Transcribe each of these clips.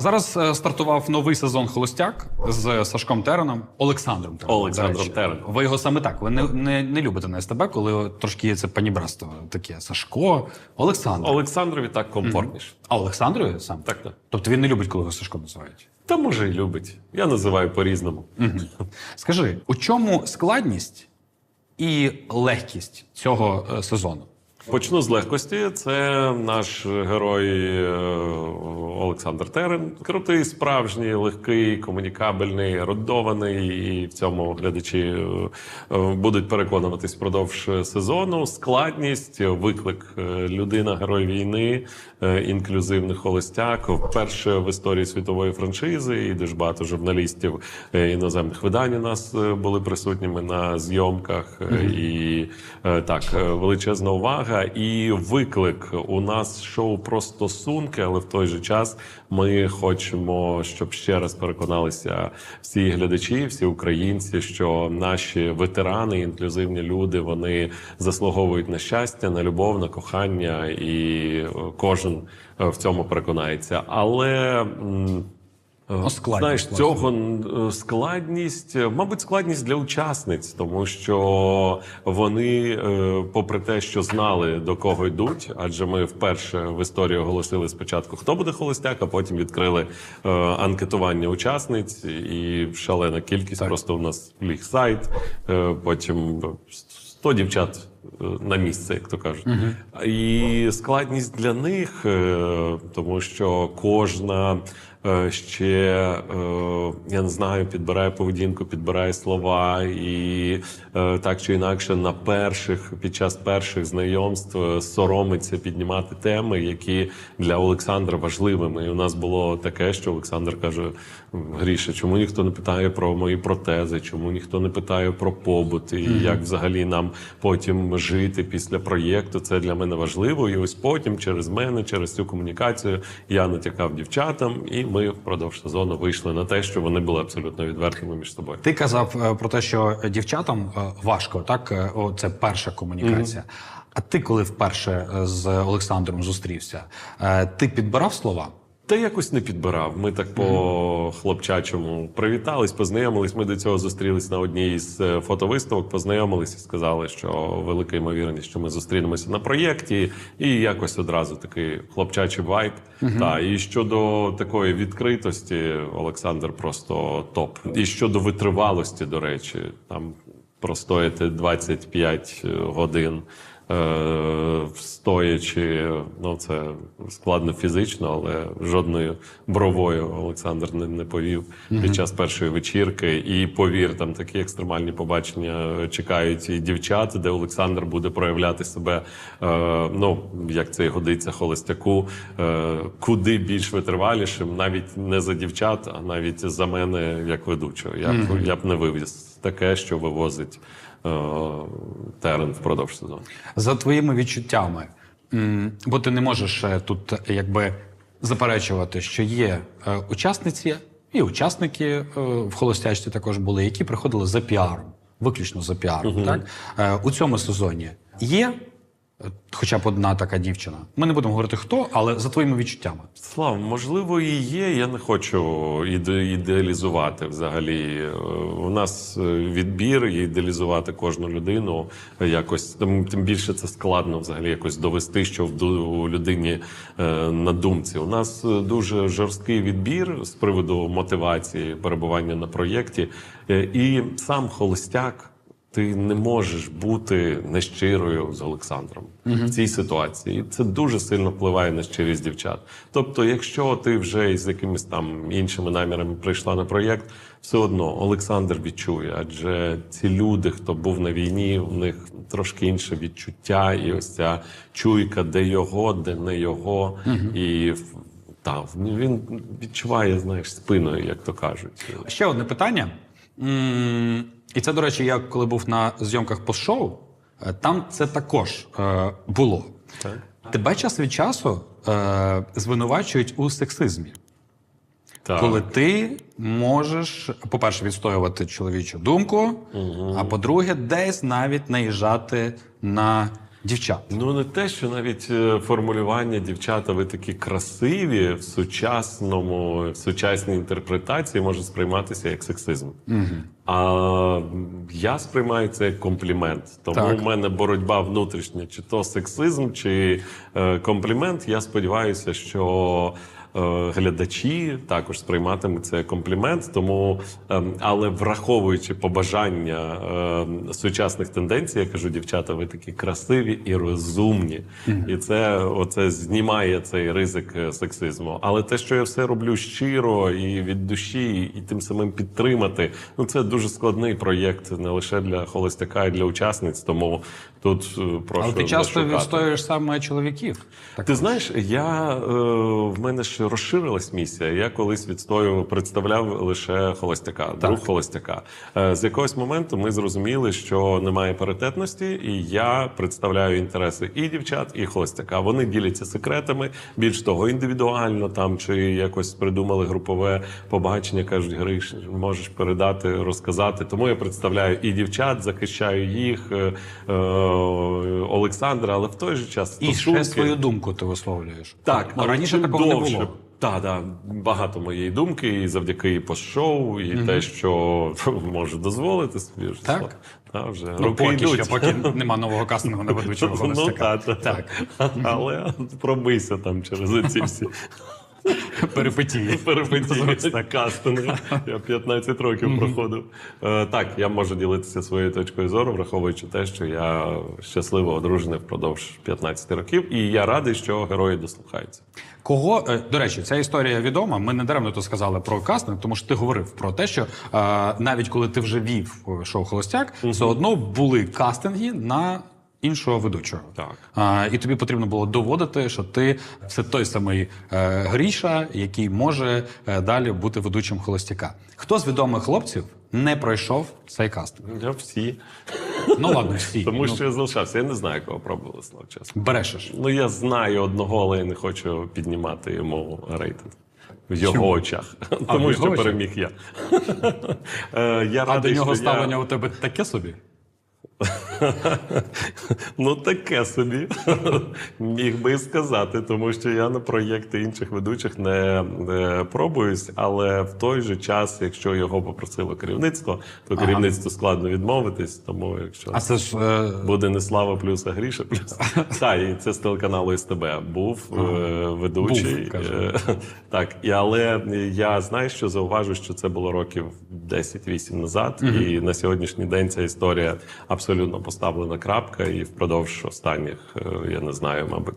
Зараз е, стартував новий сезон Холостяк з Сашком Тереном, Олександром Тереном. Олександром. Тереном. Ви його саме так. Ви не, не, не любите на СТБ, коли трошки є це панібратство таке. Сашко, Олександр. Олександрові так комфортніше. А Олександрові сам? Так, так. Тобто він не любить, коли його Сашко називають. Та може й любить. Я називаю по-різному. Скажи, у чому складність і легкість цього е, сезону? Почну з легкості. Це наш герой е, Олександр Терен. Крутий, справжній, легкий, комунікабельний, ерудований. І в цьому глядачі е, е, будуть переконуватись впродовж сезону. Складність, виклик е, людина, герой війни, е, інклюзивний холостяк. Вперше в історії світової франшизи. І дуже багато журналістів е, іноземних видань у нас е, були присутніми на зйомках. Е, І е, так, е, величезна увага. І виклик у нас шоу про стосунки, але в той же час ми хочемо, щоб ще раз переконалися всі глядачі, всі українці, що наші ветерани, інклюзивні люди, вони заслуговують на щастя, на любов, на кохання, і е, кожен е, в цьому переконається. Але складність, Знаєш, власне. цього е, складність, е, мабуть, складність для учасниць, тому що вони, е, попри те, що знали до кого йдуть, адже ми вперше в історії оголосили спочатку, хто буде холостяк, а потім відкрили е, анкетування учасниць, і шалена кількість. Просто у нас ліг сайт, е, потім 100 дівчат е, на місце, як то кажуть. І складність для них, е, тому що кожна е, ще е, я не знаю, підбирає поведінку, підбирає слова, і е, так чи інакше на перших під час перших знайомств е, соромиться піднімати теми, які для Олександра важливими. І у нас було таке, що Олександр каже: Гріша, чому ніхто не питає про мої протези, чому ніхто не питає про побут, і як взагалі нам потім жити після проєкту. Це для мене важливо. І ось потім, через мене, через цю комунікацію, я натякав дівчатам, і ми впродовж сезону вийшли на те, що вони були абсолютно відвертими між собою. Ти казав е, про те, що дівчатам е, важко, так? Е, О, це перша комунікація. А ти, коли вперше з Олександром зустрівся, ти підбирав слова? Та якось не підбирав. Ми так по хлопчачому привітались, познайомились. Ми до цього зустрілись на одній із е, фотовиставок, познайомились і сказали, що велика ймовірність, що ми зустрінемося на проєкті, і якось одразу такий хлопчачий вайб. Та і щодо такої відкритості, Олександр просто топ. І щодо витривалості, до речі, там простояти 25 годин. Е, стоячи, ну це складно фізично, але жодною бровою Олександр не, не повів під час першої вечірки. І повір, там такі екстремальні побачення чекають і дівчат, де Олександр буде проявляти себе. Е, ну як це і годиться холостяку, е, куди більш витривалішим, навіть не за дівчат, а навіть за мене як ведучого. Я, я б не вивіз таке, що вивозить терен впродовж сезону. За твоїми відчуттями, бо ти не можеш е, тут е, якби заперечувати, що є е, учасниці і учасники е, в холостячці також були, які приходили за піаром, виключно за піаром. Так? Е, У цьому сезоні є е, хоча б одна така дівчина. Ми не будемо говорити хто, але за твоїми відчуттями. Слав, можливо, і є. Я не хочу іде- ідеалізувати взагалі. Е, У нас е, відбір і ідеалізувати кожну людину якось тим, більше це складно взагалі якось довести, що в людині е, на думці. У нас дуже жорсткий відбір з приводу мотивації перебування на проєкті, і сам холостяк. Ти не можеш бути нещирою з Олександром в цій ситуації. І це дуже сильно впливає на щирість дівчат. Тобто, якщо ти вже із якимись там іншими намірами прийшла на проєкт, все одно Олександр відчує, адже ці люди, хто був на війні, у них трошки інше відчуття, і ось ця чуйка, де його, де не його, і в- та він відчуває, знаєш, спиною, як то кажуть. Ще одне питання. І це, до речі, я коли був на зйомках пост-шоу, е, там це також е, було. Так. Тебе час від часу е, звинувачують у сексизмі. Так. Коли ти можеш, по-перше, відстоювати чоловічу думку, а по-друге, десь навіть наїжджати на дівчат? Ну, не те, що навіть е, формулювання дівчата, ви такі красиві в сучасному, в сучасній інтерпретації може сприйматися як сексизм. А я сприймаю це як комплімент. Тому Так. в мене боротьба внутрішня, чи то сексизм, чи е, комплімент. Я сподіваюся, що. Е, Глядачі також сприйматимуть це комплімент, тому ем, але враховуючи побажання ем, сучасних тенденцій, я кажу, дівчата, ви такі красиві і розумні, і це оце знімає цей ризик е, сексизму. Але те, що я все роблю щиро і від душі, і тим самим підтримати, ну це дуже складний проєкт не лише для холостяка, і для учасниць. Тому тут е, прошу Але ти часто відстоюєш саме чоловіків. Так. Ти знаєш, я е, в мене ж розширилась місія. Я колись відстоював, представляв лише холостяка, друг холостяка. Е, з якогось моменту ми зрозуміли, що немає паритетності, і я представляю інтереси і дівчат, і холостяка. Вони діляться секретами. Більш того, індивідуально там чи якось придумали групове побачення. кажуть, Гриш, можеш передати, розказати. Тому я представляю і дівчат, захищаю їх, е, е, Олександра, але в той же час І ще свою думку ти висловлюєш. так, Ну, але раніше такого не було. Так, так, багато моєї думки, і завдяки і пост-шоу, і те, що можу дозволити собі вже. Так? Та, вже Ну, роки поки йдуть. що, поки нема нового кастингу на ведучого Ну, холостяка. так, так. Але пробийся там через ці всі Перипетії. перипетії на кастинги. Я 15 років проходив. Е, Так, я можу ділитися своєю точкою зору, враховуючи те, що я щасливо одружений впродовж 15 років, і я радий, що герої дослухаються. Кого е, до речі, ця історія відома. Ми не даремно то сказали про кастинг, тому що ти говорив про те, що е, навіть коли ти вже вів шоу Холостяк, все одно були кастинги на іншого ведучого. Так. А, і тобі потрібно було доводити, що ти все той самий е, Гріша, який може е, далі бути ведучим холостяка. Хто з відомих хлопців не пройшов цей кастинг? Я всі. Ну ладно, всі Тому ну, що я залишався. Я не знаю, кого пробували, слав чесно. брешеш. Ну я знаю одного, але я не хочу піднімати йому рейтинг. В його Чому? очах. А, Тому що очах? переміг я. Е, я А до нього що я- ставлення у тебе таке собі? Ну, таке собі. Міг би і сказати, тому що я на проєкти інших ведучих не, не пробуюсь, але в той же час, якщо його попросило керівництво, то керівництву складно відмовитись. Тому якщо А це ж е, буде не слава плюс, а гріша плюс. Так, і це з телеканалу СТБ був е, ведучий. Був. Е, так, і але я знаю, що зауважу, що це було років 10-8 назад, і на сьогоднішній день ця історія абсолютно поставлена крапка, і впродовж останніх, е, я не знаю, мабуть.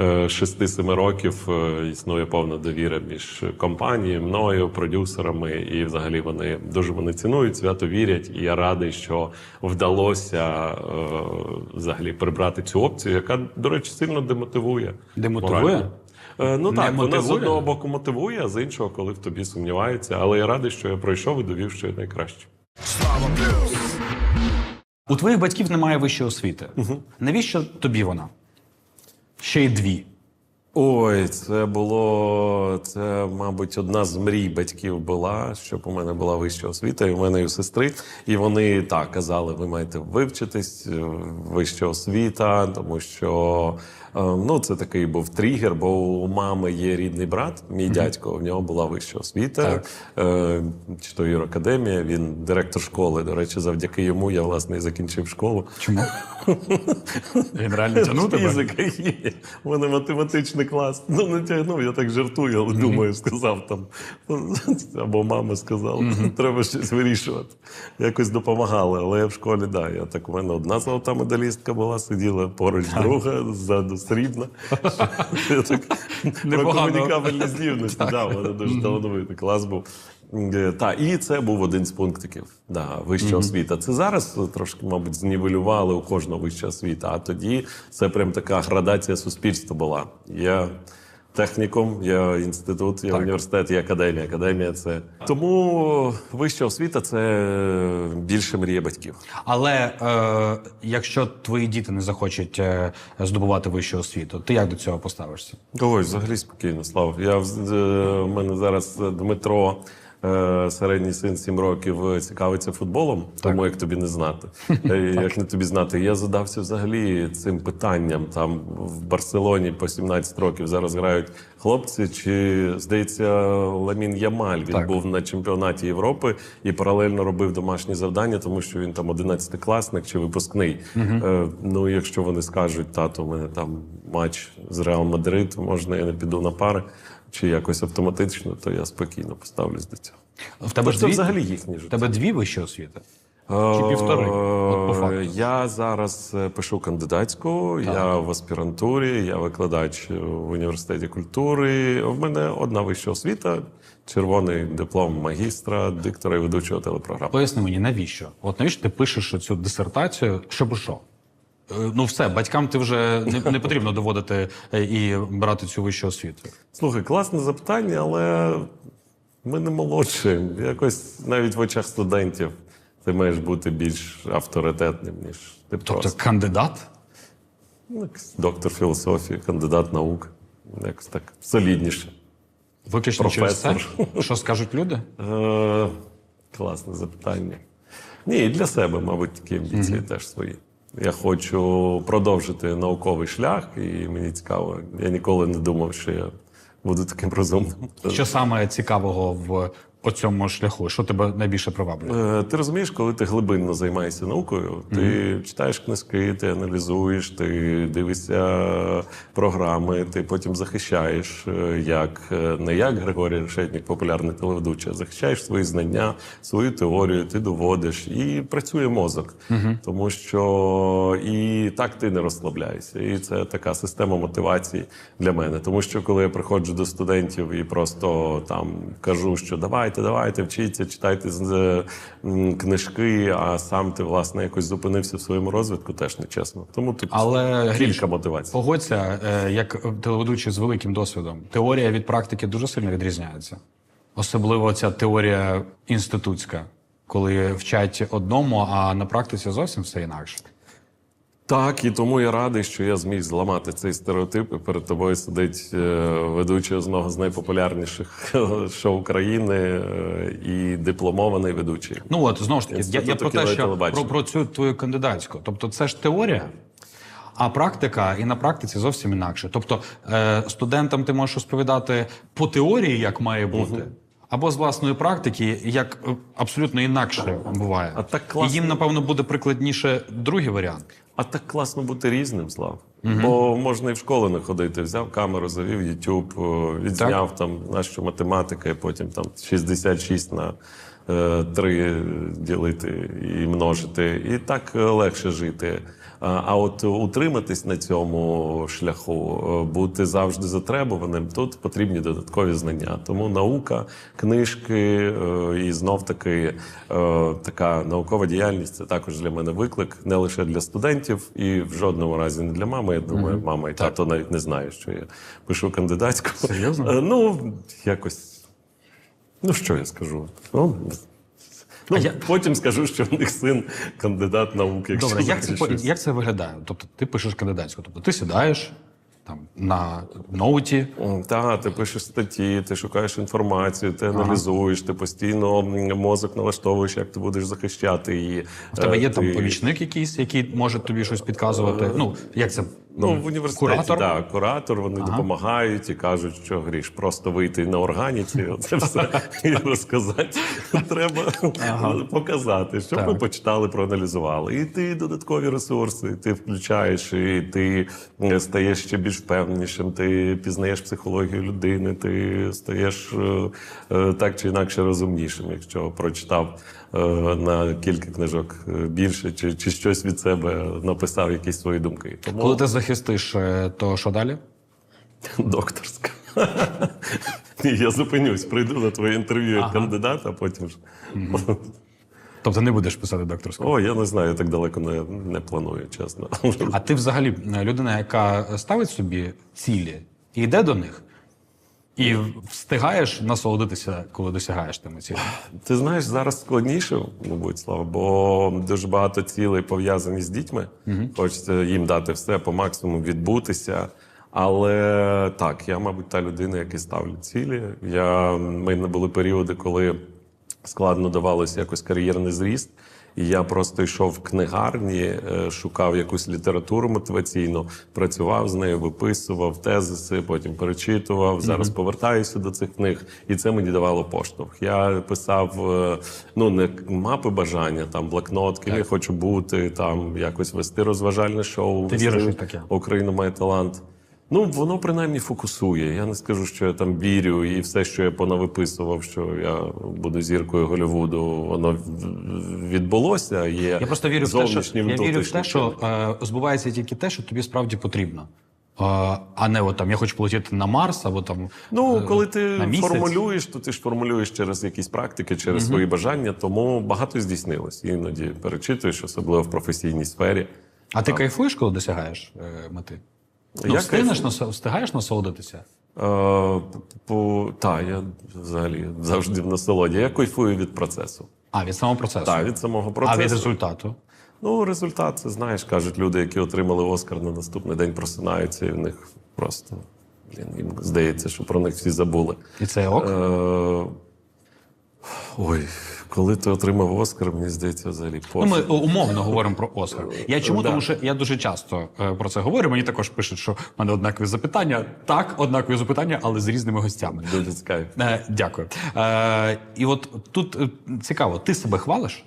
е, 6-7 років е, існує повна довіра між компанією, мною, продюсерами, і взагалі вони дуже вони цінують, свято вірять. І я радий, що вдалося е, взагалі прибрати цю опцію, яка, до речі, сильно демотивує. Демотивує? морально. Е, Ну Не так, вона з одного боку мотивує, а з іншого, коли в тобі сумніваються. Але я радий, що я пройшов і довів, що я найкраще. У твоїх батьків немає вищої освіти. Навіщо тобі вона? Ще й дві. Ой, це було це, мабуть, одна з мрій батьків була, щоб у мене була вища освіта, і у мене і у сестри. І вони так казали: ви маєте вивчитись, е, вища освіта, тому що ну це такий був тригер, бо у мами є рідний брат, мій дядько, в нього була вища освіта, Так. е, чи то юракадемія, він директор школи. До речі, завдяки йому я власне і закінчив школу. Чому? Генеральний тягнув тебе? Фізика є. У мене математичний клас. Ну, не тягнув, я так жартую, але думаю, сказав там. Або мама сказала, треба щось вирішувати. Якось допомагали. Але я в школі, да, я так, у мене одна золота медалістка була, сиділа поруч друга, ззаду срібна. Про комунікабельні здібності. Да, у дуже талановитий клас був. Е, Та, і це був один з пунктиків. Да, вища освіта. Це зараз трошки, мабуть, знівелювали у кожного вища освіта. А тоді це прям така градація суспільства була. Є технікум, є інститут, є університет, є академія. Академія це тому вища освіта це більше мрія батьків. Але е, якщо твої діти не захочуть е, здобувати вищу освіту, ти як до цього поставишся? Ой, взагалі спокійно, Слав. Я в- е, мене зараз Дмитро середній син 7 років е, цікавиться футболом, тому як тобі не знати. Е, Як не тобі знати, я задався взагалі цим питанням. Там в Барселоні по 17 років зараз грають хлопці. Чи здається, Ламін Ямаль він Так. був на чемпіонаті Європи і паралельно робив домашні завдання, тому що він там 11-класник чи випускний. Е, ну, якщо вони скажуть, тато, у мене там матч з Реал Мадрид, можна я не піду на пари, чи якось автоматично, то я спокійно поставлюсь до цього. В тебе ж це дві, взагалі їхнє в життя. тебе дві вищі освіти? Чи півтори? От по факту. Е, Я зараз е, пишу кандидатську, я в аспірантурі, я викладач в університеті культури. У мене одна вища освіта, червоний диплом магістра, диктора і ведучого телепрограми. Поясни мені, навіщо? От навіщо ти пишеш цю дисертацію? Щоб що? Е, Ну, все, батькам ти вже не, не потрібно доводити е, і брати цю вищу освіту. Слухай, класне запитання, але ми не молодші. Якось навіть в очах студентів ти маєш бути більш авторитетним, ніж ти Тобто просто. кандидат? Ну, доктор філософії, кандидат наук. Якось так солідніше. Виключно через це? Що скажуть люди? Е, класне запитання. Ні, і для себе, мабуть, такі амбіції теж свої. Я хочу продовжити науковий шлях, і мені цікаво. Я ніколи не думав, що я буду таким розумним. Що саме цікавого в цьому шляху? Що тебе найбільше приваблює? Е, Ти розумієш, коли ти глибинно займаєшся наукою, ти читаєш книжки, ти аналізуєш, ти дивишся програми, ти потім захищаєш, е, як е, не як Григорій Решетник, популярний телеведучий, а захищаєш свої знання, свою теорію, ти доводиш і працює мозок, тому що і так ти не розслабляєшся. І це така система мотивації для мене. Тому що коли я приходжу до студентів і просто там кажу, що давайте, давайте, вчіться, читайте е, книжки, а сам ти власне якось зупинився в своєму розвитку, теж нечесно. Тому тут Але Гріш, кілька мотивацій. погодься, е, як телеведучий з великим досвідом, теорія від практики дуже сильно відрізняється. Особливо ця теорія інститутська, коли вчать одному, а на практиці зовсім все інакше. Так, і тому я радий, що я зміг зламати цей стереотип. І перед тобою сидить е, ведучий одного з найпопулярніших шоу країни е, і дипломований ведучий. Ну от знову ж таки, я, я про те, що про, про цю твою кандидатську. Тобто, це ж теорія. А практика і на практиці зовсім інакше. Тобто е, студентам ти можеш розповідати по теорії, як має бути, або з власної практики, як е, абсолютно інакше буває. А так І їм, напевно, буде прикладніше другий варіант. А так класно бути різним, Слав. Бо можна і в школу не ходити. Взяв камеру, завів YouTube, відзняв відзняв там нашу математика, і потім там 66 на е, 3 ділити і множити. І так е, легше жити. А, от утриматись на цьому шляху, е, бути завжди затребуваним, тут потрібні додаткові знання. Тому наука, книжки і знов таки така наукова діяльність це також для мене виклик, не лише для студентів, і в жодному разі не для мами. Я думаю, мама і тато навіть не знають, що я пишу кандидатську. Серйозно? Ну, якось. Ну, що я скажу? Ну, ну, А я- Потім скажу, що в них син кандидат наук. Якщо Добре, як це, як це виглядає? Тобто ти пишеш кандидатську, тобто ти сідаєш там на ноуті, Так, ти пишеш статті, ти шукаєш інформацію, ти аналізуєш, ти постійно мозок налаштовуєш, як ти будеш захищати її. в тебе є Е, там помічник якийсь, який може тобі щось підказувати. Ну, як це? Ну, в університеті, Куратор? Так, куратор, вони допомагають і кажуть, що гріш, просто вийти на органіці, оце все і розказати. Треба показати, щоб ми почитали, проаналізували. І ти додаткові ресурси, ти включаєш, і ти стаєш ще більш впевненішим, ти пізнаєш психологію людини, ти стаєш е, е, так чи інакше розумнішим, якщо прочитав на кілька книжок е, більше, чи, чи щось від себе написав якісь свої думки. Тому Коли ти захистиш, е, то що далі? Докторська. Ні, я зупинюсь, прийду на твоє інтерв'ю як кандидат, а потім ж. Тобто не будеш писати докторську. О, я не знаю, я так далеко не, не планую, чесно. А ти взагалі е, людина, яка ставить собі цілі і йде до них, і встигаєш насолодитися, коли досягаєш тими цілями. Ти знаєш, зараз складніше, мабуть, слава, бо дуже багато цілей пов'язані з дітьми. Хочеться їм дати все по максимуму відбутися. Але так, я, мабуть, та людина, яка ставлю цілі. Я, в мене були періоди, коли складно давалося якось кар'єрний зріст. І я просто йшов в книгарні, е, шукав якусь літературу мотиваційну, працював з нею, виписував тезиси, потім перечитував. Зараз повертаюся до цих книг, і це мені давало поштовх. Я писав е, ну не мапи бажання, там блокнот, ким я хочу бути, там якось вести розважальне шоу. Ти віриш таке? Україна має талант. Ну, воно принаймні фокусує. Я не скажу, що я там вірю, і все, що я понавиписував, що я буду зіркою Голлівуду, воно відбулося. Є Я просто вірю в те, що я вірю в те, що е, збувається тільки те, що тобі справді потрібно. Е, а не от там я хочу полетіти на Марс або там. Ну, е, коли ти на формулюєш, то ти ж формулюєш через якісь практики, через свої бажання, тому багато здійснилось. Іноді перечитуєш, особливо в професійній сфері. А ти кайфуєш, коли досягаєш е, мети? Ну, Я встигнеш, встигаєш насолодитися? Е, по, та, я взагалі завжди в насолоді. Я кайфую від процесу. А, від самого процесу. Так, від самого процесу. а від результату. Ну, результат, це знаєш, кажуть люди, які отримали Оскар на наступний день просинаються, і в них просто блін, їм здається, що про них всі забули. І це ок. Е, ой, коли ти отримав Оскар, мені здається, взагалі Ну, ми умовно говоримо про Оскар. Я чому? Да. Тому що я дуже часто е, про це говорю. Мені також пишуть, що в мене однакові запитання. Так, однакові запитання, але з різними гостями. Дуже цікаві. Е, дякую. Е, і от тут цікаво, ти себе хвалиш?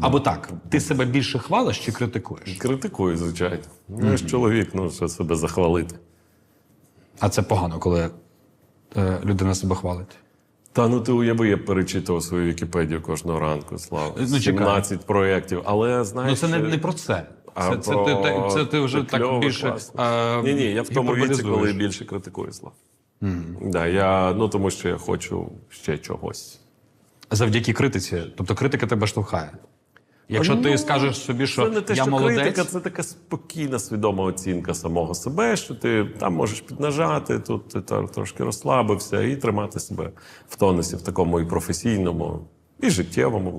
Або так, ти себе більше хвалиш чи критикуєш? Критикую, звичайно. Ну, я ж чоловік, ну що себе захвалити. А це погано, коли людина себе хвалить. Та ну ти уяви, я перечитував свою Вікіпедію кожного ранку, Слава. Ну, 17 проєктів. Але Ну це не, не про це. А Це, це, про- ти, це, це ти вже це так більше. е, Ні, ні, я в тому віці, коли більше критикую Слав. Да, я, ну тому що я хочу ще чогось. Завдяки критиці. Тобто критика тебе штовхає. Якщо ти Ну, скажеш собі, що це не те, я що молодець, критика, це така спокійна, свідома оцінка самого себе, що ти там можеш піднажати, тут ти та- трошки розслабився і тримати себе в тонусі в такому і професійному, і життєвому.